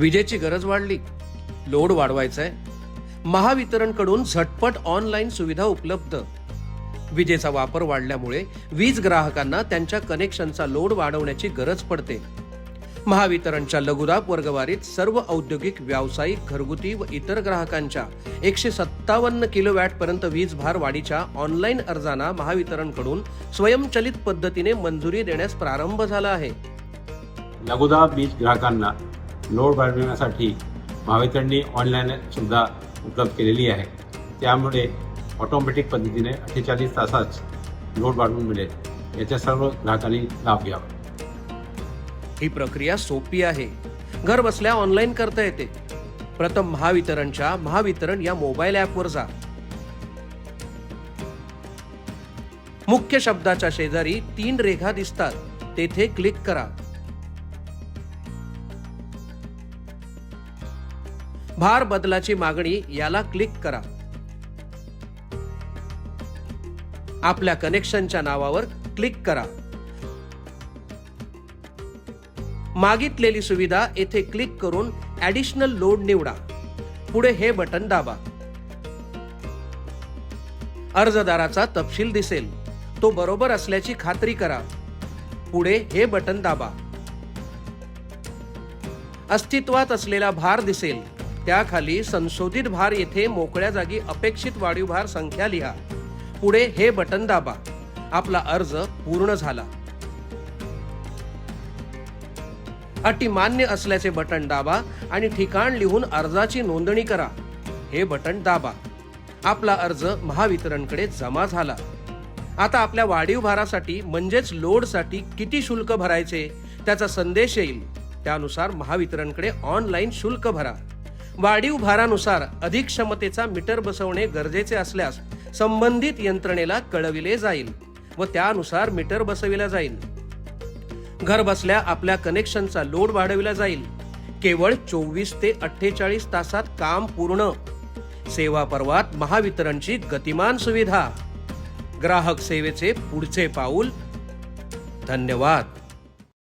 विजेची गरज वाढली. लोड वाढवायचा आहे महावितरणकडून झटपट ऑनलाईन सुविधा उपलब्ध. विजेचा वापर वाढल्यामुळे वीज ग्राहकांना त्यांच्या कनेक्शनचा लोड वाढवण्याची गरज पडते. महावितरणच्या लघुदाब वर्गवारीत सर्व औद्योगिक व्यावसायिक घरगुती व इतर ग्राहकांच्या एकशे सत्तावन्न किलो वॅट पर्यंत वीज भार वाढीच्या ऑनलाईन अर्जांना महावितरणकडून स्वयंचलित पद्धतीने मंजुरी देण्यास प्रारंभ झाला आहे. लघुदाब वीज ग्राहकांना लोड वाढविण्यासाठी महावितरणनी ऑनलाईन सुविधा उपलब्ध केलेली आहे. त्यामुळे ऑटोमॅटिक पद्धतीने अठ्ठेचाळीस तासात लोड वाढवून मिळेल. याच्या सर्व ग्राहकांनी लाभ घ्यावा. ही प्रक्रिया सोपी आहे. घर बसल्या ऑनलाईन करता येते. प्रथम महावितरणच्या महावितरण या मोबाईल ॲपवर जा. मुख्य शब्दाच्या शेजारी तीन रेखा दिसतात. तेथे क्लिक करा. भार बदलाची मागणी याला क्लिक करा. आपल्या कनेक्शनच्या नावावर क्लिक करा. मागितलेली सुविधा येथे क्लिक करून ऍडिशनल लोड निवडा. पुढे हे बटन दाबा. अर्जदाराचा तपशील दिसेल. तो बरोबर असल्याची खात्री करा. पुढे हे बटन दाबा. अस्तित्वात असलेला भार दिसेल. त्याखाली संशोधित भार येथे मोकळ्या जागी अपेक्षित वाढीव भार संख्या लिहा. पुढे हे बटन दाबा. आपला अर्ज पूर्ण झाला. अटी मान्य असल्याचे बटन दाबा आणि ठिकाण लिहून अर्जाची नोंदणी करा. हे बटन दाबा. आपला अर्ज महावितरणकडे जमा झाला. आता आपल्या वाढीव भारासाठी म्हणजेच लोडसाठी किती शुल्क भरायचे? त्याचा संदेश येईल. त्यानुसार महावितरणकडे ऑनलाईन शुल्क भरा. वाढीव भारानुसार अधिक क्षमतेचा मीटर बसवणे गरजेचे असल्यास संबंधित यंत्रणेला कळविले जाईल व त्यानुसार मीटर बसविला जाईल. घर बसल्या आपल्या कनेक्शनचा लोड वाढविला जाईल. केवळ चोवीस ते अठ्ठेचाळीस तासात काम पूर्ण. सेवा पर्वात महावितरणची गतिमान सुविधा. ग्राहक सेवेचे पुढचे पाऊल. धन्यवाद.